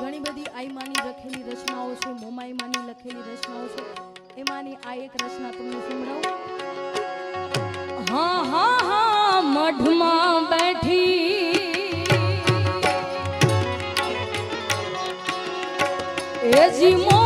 ઘણી બધી આઈમાની લખેલી રચનાઓ છે, મોમાઈમાની લખેલી રચનાઓ છે. એમાંની આ એક રચના તમને સંભળાવું. હા હા હા, મઢમાં બેઠી. એજી મો